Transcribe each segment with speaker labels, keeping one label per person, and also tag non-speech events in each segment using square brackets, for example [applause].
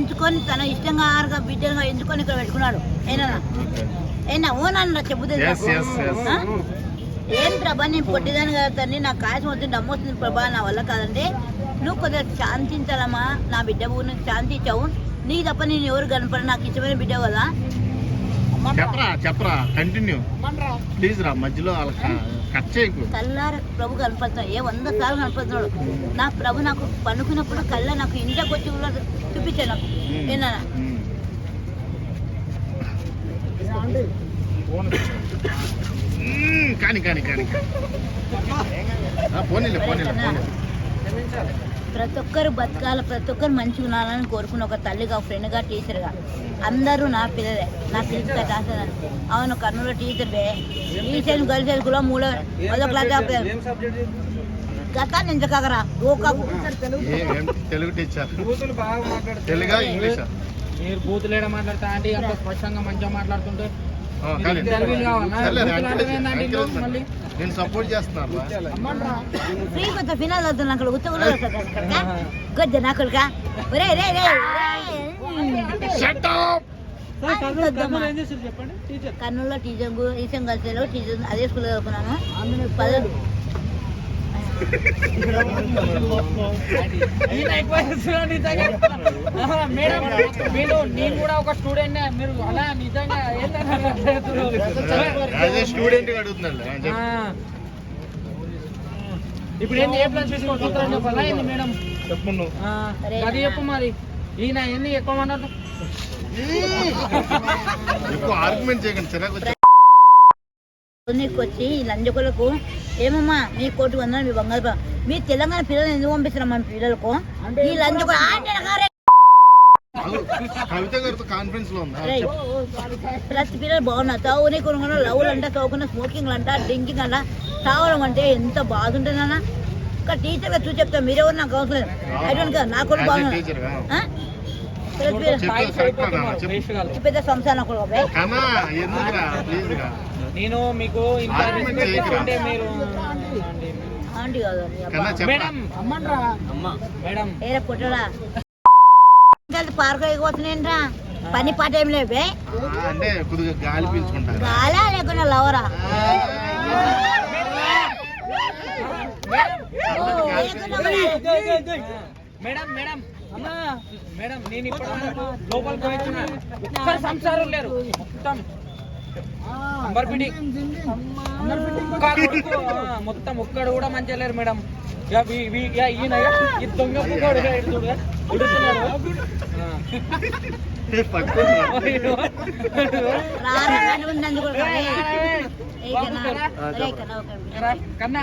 Speaker 1: ఎంచుకొని తన ఇష్టంగా ఆరుగా బిడ్డలుగా ఎంచుకొని ఇక్కడ పెట్టుకున్నాడు. ఏనా? ఏనా? ఓనన్నా చెప్పు
Speaker 2: Yes, yes, yes.
Speaker 1: ఆ? ఏం ప్రభా నేను పొట్టిదాని కదా తండ్రి నాకు కాయసం వస్తుంది డమ్ము వస్తుంది ప్రభా నా వల్ల కాదంటే నువ్వు కొద్దిగా శాంతించాలమ్మా నా బిడ్డ నువ్వు శాంతి ఇచ్చావు నీ తప్ప నేను ఎవరు కనపడ నాకు ఇష్టమైన బిడ్డ కదా.
Speaker 2: చెప్పరా చెప్పరా కంటిన్యూ ప్లీజ్ రా. మధ్యలో వాళ్ళ కట్ చేయకు
Speaker 1: కల్లార ప్రభు కనపడుతున్నాడు ఏ వంద సార్లు కనపడుతున్నాడు నా ప్రభు నాకు పనుకున్నప్పుడు కళ్ళ నాకు ఇంట్లోకి వచ్చి కూడా చూపించాడు నాకు ఏనా
Speaker 2: ఉమ్. ఉమ్, కానీ కానీ కానీ ఆ, పోనీలే పోనీలే పోనీలే
Speaker 1: ప్రతి ఒక్కరు బతకాల ప్రతి ఒక్కరు మంచిగా ఉండాలని కోరుకున్న ఒక తల్లిగా ఫ్రెండ్గా టీచర్గా అందరూ నా పిల్లలే నా పిల్లలు కాసేదాన్ని అవును కర్నూలు టీచర్వే టీచర్ గర్ల్స్ కూడా మూడో పదో క్లాస్ గత
Speaker 2: ఏ- ఏం తెలుగు? టీచర్ తెలుగా ఇంగ్లీషా?
Speaker 3: మీరు బూతులు ఏడ మాట్లాడతా? అంటే అంత స్పష్టంగా మంచిగా మాట్లాడుతుంటే
Speaker 2: నేను సపోర్ట్ చేస్తున్నాను
Speaker 1: అక్కడ ఉత్తగా గొద్ద నా కొడుక? ఒరే రే రే
Speaker 2: Shut up!
Speaker 3: చెప్పండి? టీచర్.
Speaker 1: కర్నూలులో టీచర్ టీచర్ కలిసేలో టీచర్ అదే స్కూల్లో చదువుకున్నాను. పదో
Speaker 3: ఈయన ఎక్కువ చేస్తున్నాడు నిజంగా. ఆహా, మేడం మీరు నేను కూడా ఒక స్టూడెంట్ మీరు అలా నిజంగా
Speaker 2: స్టూడెంట్ అడుగుతున్నాడు.
Speaker 3: ఇప్పుడు ఏంది ఏ ప్లాన్ తీసుకోవాలి సూత్రం చెప్పాలా? ఏంది మేడం?
Speaker 2: చెప్పు
Speaker 3: అది చెప్పు మరి. ఈయన ఎన్ని ఎక్కువ మాట్లాడు
Speaker 2: ఎక్కువ ఆర్గ్యుమెంట్ చేయకండి చిరాకు
Speaker 1: నీకు వచ్చి ఈ లంజకులకు ఏమమ్మా మీ కోటి వందలు మీ బంగారు బా- మీ తెలంగాణ పిల్లలు ఎందుకు పంపిస్తున్నాం మన పిల్లలకు? ఈ లంజకు
Speaker 2: ఆగు. కవిత గారితో కాన్ఫరెన్స్లో ఉందా?
Speaker 1: రేయ్, ప్రతి పిల్లలు బాగున్నారు తావుని కొనుక్కున్న లవ్లు అంట తావుకున్న స్మోకింగ్ అంట డ్రింకింగ్ అంట తాగడం అంటే ఎంత బాధ ఉంటుందన్న ఒక టీచర్గా చూసి చెప్తాను మీరెవరు నాకు అవసరం లేదు. ఐ డోంట్ కేర్ నా కొడుకు
Speaker 2: As
Speaker 1: పెద్ద సంసారం
Speaker 3: నేను మీకు ఇంత రెస్పెక్ట్ మీరు మేడం. మేడం.
Speaker 1: ఏరా పార్కు ఎగిపోతున్నాయంట్రా పని పాట ఏం లేవే
Speaker 2: ఆ, అంటే కొద్దిగా గాలి పీల్చుకుంటారు
Speaker 1: గాలా లేకుండా లవరా.
Speaker 3: Madam madam. మేడం నేను ఇప్పుడు లోపలికి వచ్చిన ఒక్కరు సంసారం లేరు. మొత్తం. ఆ, మొత్తం ఒక్కడు కూడా మంచిగా లేరు మేడం. ఈయన ఈ దొంగ పుట్టాడు కన్నా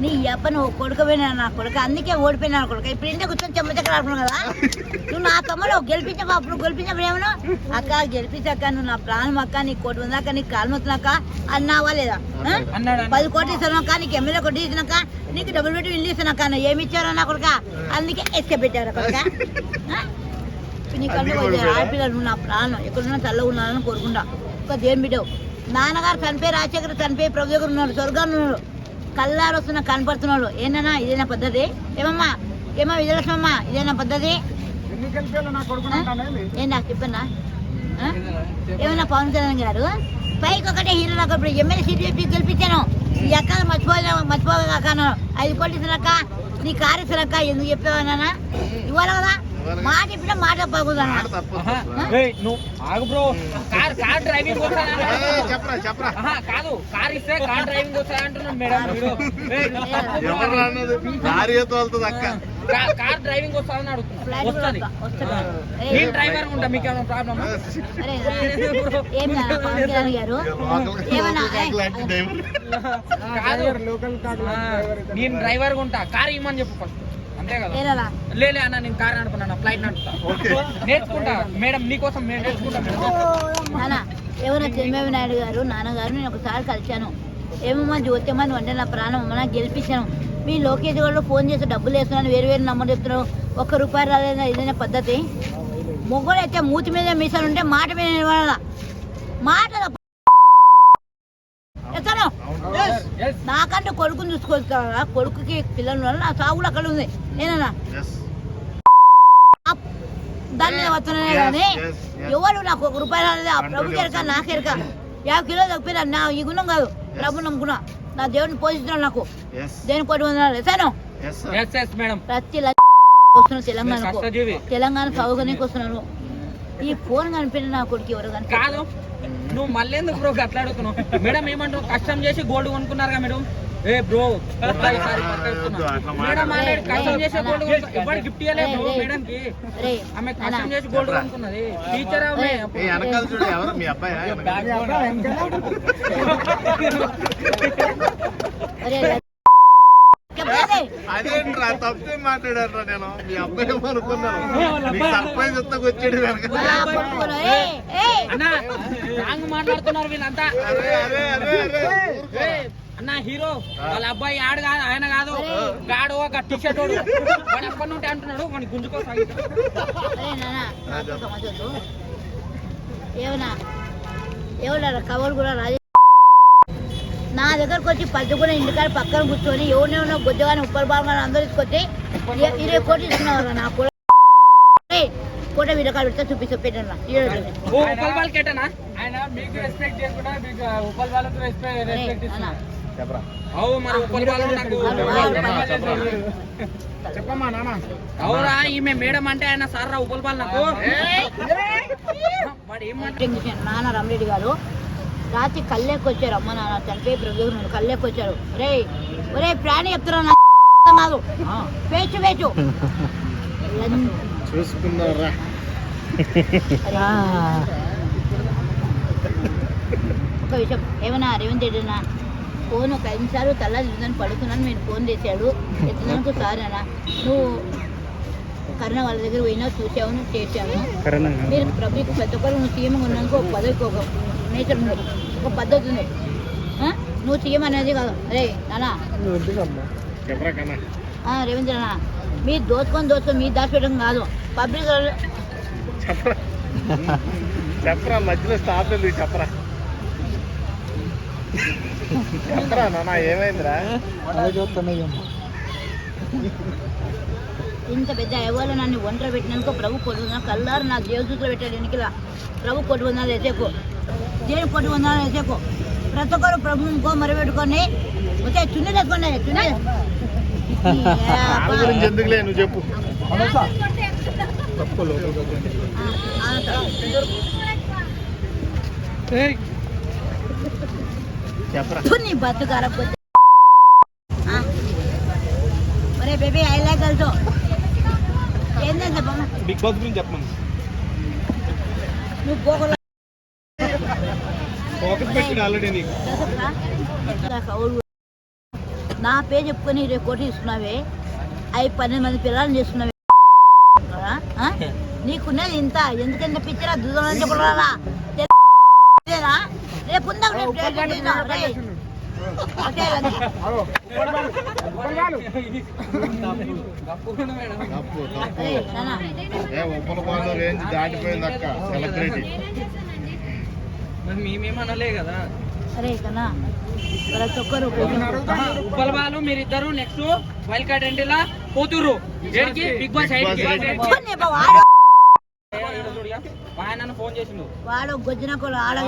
Speaker 1: నీ అప్ప నువ్వు కొడుకపోయినా నా కొడుక అందుకే ఓడిపోయినా నా కొడుక. ఇప్పుడు ఇంట్లో కూర్చొని చెమ్మచక్కర ఆడుకున్నావు కదా? నువ్వు నా తమ్ముడు గెలిపించవా అప్పుడు గెలిపించప్పుడు ఏమన్నా? అక్క గెలిపించక్క నువ్వు నా ప్రాణం అక్క నీ కోటి ఉందాక నీకు కాలు మొత్తున్నాక అన్నావా లేదా? పది కోట్లు ఇస్తున్నాక నీకు ఎమ్మెల్యే కొట్టి ఇచ్చినాక నీకు డబ్బులు పెట్టి ఇల్లు ఇస్తున్నాక నువ్వు ఏమి ఇచ్చారో నా కొడుక? అందుకే ఎస్కే పెట్టారు కొడుక ఆ? నీ కళ్ళు పోయి ఆడపిల్ల నువ్వు నా ప్రాణం. ఎక్కడున్నా చల్లగా ఉన్నానని కోరుకుంటా. ఒక దేవుని బిడ్డవు? నాన్నగారు చనిపోయి రాజశేఖర్ చనిపోయి ప్రభు దగ్గర ఉన్నాడు స్వర్గాన్ని ఉన్నాడు కల్లారు వస్తున్నా కనపడుతున్నాడు ఏంటన్నా ఇదేనా పద్ధతి? ఏమమ్మా? ఏమా విజయలక్ష్మమ్మ? ఇదేనా పద్ధతి? ఏంటా చెప్పన్నా? ఆ? ఏమన్నా పవన్ కళ్యాణ్ గారు? పైకి ఒకటే హీరో నాకు ఇప్పుడు ఎమ్మెల్యే సీట్ చెప్పి గెలిపించాను. ఈ అక్క మర్చిపోలే ఐదు కోట్లు ఇచ్చినాక నీ కారు ఇచ్చినాక ఎందుకు చెప్పావన్నా ఇవ్వాలి కదా? మాట మాట
Speaker 3: నువ్వు ఆగు బ్రో. కార్ కార్ డ్రైవింగ్
Speaker 2: చెప్పరా చెప్పరా.
Speaker 3: కాదు కార్ ఇస్తే కార్ డ్రైవింగ్ మేడం
Speaker 2: ఎవరు అన్నది? తోలుతుంది అక్క.
Speaker 3: కార్ డ్రైవింగ్ అడుగుతున్నా. వస్తుంది. నేను డ్రైవర్ ఉంటా మీకు ఏమైనా ప్రాబ్లమ్ కాదు. నేను డ్రైవర్ ఉంటా కార్ ఇమ్మని చెప్పు ఫస్ట్. అంతే కదా? లేలే అన్న నేను కార్ ఫ్లైట్ నడుపుతా.
Speaker 2: ఓకే.
Speaker 3: నేర్చుకుంటా మేడం నీకోసం నేర్చుకుంటా
Speaker 1: ఎవరో చంద్రబాబు నాయుడు గారు నాన్నగారు నేను ఒకసారి కలిశాను. ఏమమ్మా జ్యోతిమ్మ నువ్వు అంటే నా ప్రాణం అమ్మ నాకు గెలిపించాను. మీ లోకేష్ గారు ఫోన్ చేసి డబ్బులు వేస్తున్నాను వేరు వేరు నంబర్ చెప్తున్నావు ఒక్క రూపాయి రాలేదా ఇదేనా పద్ధతి? మొగ్గులు అయితే మూతి మీద మీసాలు ఉంటే మాట మీద నిలబడాల? మాట నాకంటే కొడుకుని కదా కొడుకుకి పిల్లలు నా సాగు కూడా అక్కడ ఉంది. నేనన్నా?
Speaker 2: Yes.
Speaker 1: అప్. దాని మీద వస్తున్నానే
Speaker 2: Yes,
Speaker 1: కానీ
Speaker 2: yes, yes.
Speaker 1: ఎవరు నాకు ఒక రూపాయి రాలేదు? ఆ ప్రభు ఎరక నాకు ఎరక. యాభై కిలో తప్పిన నా ఈ గుణం కాదు. ప్రభు నమ్ముకున్నా. నా దేవుడిని పోషిస్తున్నాడు నాకు.
Speaker 2: Yes.
Speaker 1: దేని కోటి వందనాలు ఎసాను ప్రతి వస్తున్నాను తెలంగాణకు. తెలంగాణ సాగుగానే వస్తున్నాను ఈ ఫోన్ కనిపించిన నా కొడుకు ఎవరు కనిపి
Speaker 3: నువ్వు మళ్ళీ ఎందుకు బ్రో అట్లా అడుగుతున్నావు? మేడం ఏమంటావు కష్టం చేసి గోల్డ్ కొనుక్కున్నారుగా మేడం. ఏ బ్రో మేడం ఆల్రెడీ కష్టం చేసి గోల్డ్ ఇవ్వడు గిఫ్ట్ ఇవ్వలేదు బ్రో మేడం కి ఆమె కష్టం చేసి గోల్డ్ కొనుక్కున్నది. టీచర్ ఆమె?
Speaker 2: ఏ వెనకాల చూడు ఎవరు? మీ అబ్బాయి?
Speaker 1: అరే రే. చెప్పండి.
Speaker 2: అదేంట్రా? తప్పే మాట్లాడారా నేను. మీ అబ్బాయి అనుకున్నాను సర్ప్రైజ్ వస్తాకు వచ్చాడు
Speaker 3: మాట్లాడుతున్నారు వీళ్ళంతా.
Speaker 2: అరే అరే అరే అరే.
Speaker 3: ఏ, అన్న హీరో వాళ్ళ అబ్బాయి ఆడు కాదు ఆయన కాదు. గాడు ఒక టీ షర్ట్ వాడు ఎప్పటి నుండి అంటున్నాడు? వాడిని
Speaker 1: వద్దు. ఏమన్నా? ఏమన్నా కవర్ కూడా రాజే నా దగ్గరకు వచ్చి పద్దుకుని ఇంటికాడ పక్కన కూర్చొని ఎవరినే ఉన్నా గుజ్జగాని ఉప్పర్ బాగా అందరూ తీసుకొచ్చి ఇరవై కోట్లు ఇస్తున్నారు నా కూడా కోట వీరకాడ పెడితే చూపిస్తూ పెట్టాను?
Speaker 2: చెప్పమ్మా నాన్న.
Speaker 3: అవురా ఈమె మేడం అంటే ఆయన సార్ రా ఉప్పల్ బాల్ నాకు.
Speaker 1: నాన్న రామరెడ్డి గారు. రాత్రి కళ్ళెక్కి వచ్చారు అమ్మ నాన్న చనిపోయి ప్రభుత్వం కళ్ళెక్కి వచ్చారు రే ఒరే ప్రాణి చెప్తున్నా [laughs] కాదు. పేచు పేచు లం-
Speaker 2: చూసుకున్నారా?
Speaker 1: ఒక విషయం ఏమన్నా రేవంత్ రెడ్డినా ఫోన్ ఒక ఐదు నిమిషాలు తల్ల తిరుగుదని పడుకున్నాను నేను ఫోన్ చేశాడు. ఎత్తునందుకు సార్ అన్న నువ్వు కరుణ వాళ్ళ దగ్గర పోయినా చూసావు నువ్వు చేసావు మీరు ప్రభుత్వ ప్రతి ఒక్కరు నువ్వు సీఎం ఉన్నాక ఒక పదవికి ఒక నేచర్ ఉంది ఒక పద్ధతి ఉంది? నువ్వు అనేది కాదు. అరే నానా. రేవంత్ అన్న. మీరు దోచుకొని దోచుకొని మీరు దాచిపెట్టడం కాదు. పబ్లిక్
Speaker 2: చెప్పరా? చెప్పరా మధ్యలో స్టాప్ ఎందుకు చెప్పరా? చెప్పరా నాన్న ఏమైందిరా?
Speaker 1: ఇంత పెద్ద ఎవరు నన్ను ఒంటరి పెట్టినందుకు ప్రభు కొట్టుకుందా కల్లారు నా దేవదూతలు పెట్టాడు ఎన్నికల ప్రభు కొట్టుకుందా వేసేకు దేవుని కొట్టుకుందా వేసేకు ప్రతి ఒక్కరు ప్రభు ఇంకో మరబెట్టుకొని వచ్చే చున్నీ తెచ్చుకోండి చున్నీ.
Speaker 2: ఎందుకులే నువ్వు చెప్పు. చెప్పరా.
Speaker 1: నీ బతుకు అరకపోతే ఒరే బేబీ ఐ లైక్ ఆల్సో చెప్పమ్మా
Speaker 2: బిగ్ బాస్ గురించి చెప్పమని.
Speaker 1: నువ్వు పోగల
Speaker 2: ఫోకస్ పెట్టాడు ఆల్రెడీ నీకు
Speaker 1: నా పేరు చెప్పుకొని ఇరవై కోట్లు ఇస్తున్నావే. అవి పన్నెండు మంది పిల్లల్ని చేస్తున్నావే? నీకున్నది ఇంత. ఎందుకంటే పిచ్చరా చెప్పరా రేపు ఉందాం రేపు
Speaker 2: రేంజ్ దాటిపోయింది అక్క. సెలబ్రిటీ.
Speaker 3: మరి మేమేమనలే కదా.
Speaker 1: ప్రతి ఒక్కరు
Speaker 3: ఉప్పల్ బాలు మీరిద్దరు నెక్స్ట్ వైల్డ్ కార్డ్ ఎంట్రీలా ఏడికి బిగ్ బాస్ ఆయన ఫోన్ చేసిండు.
Speaker 1: వాడు గొజ్జిన కూడా ఆడ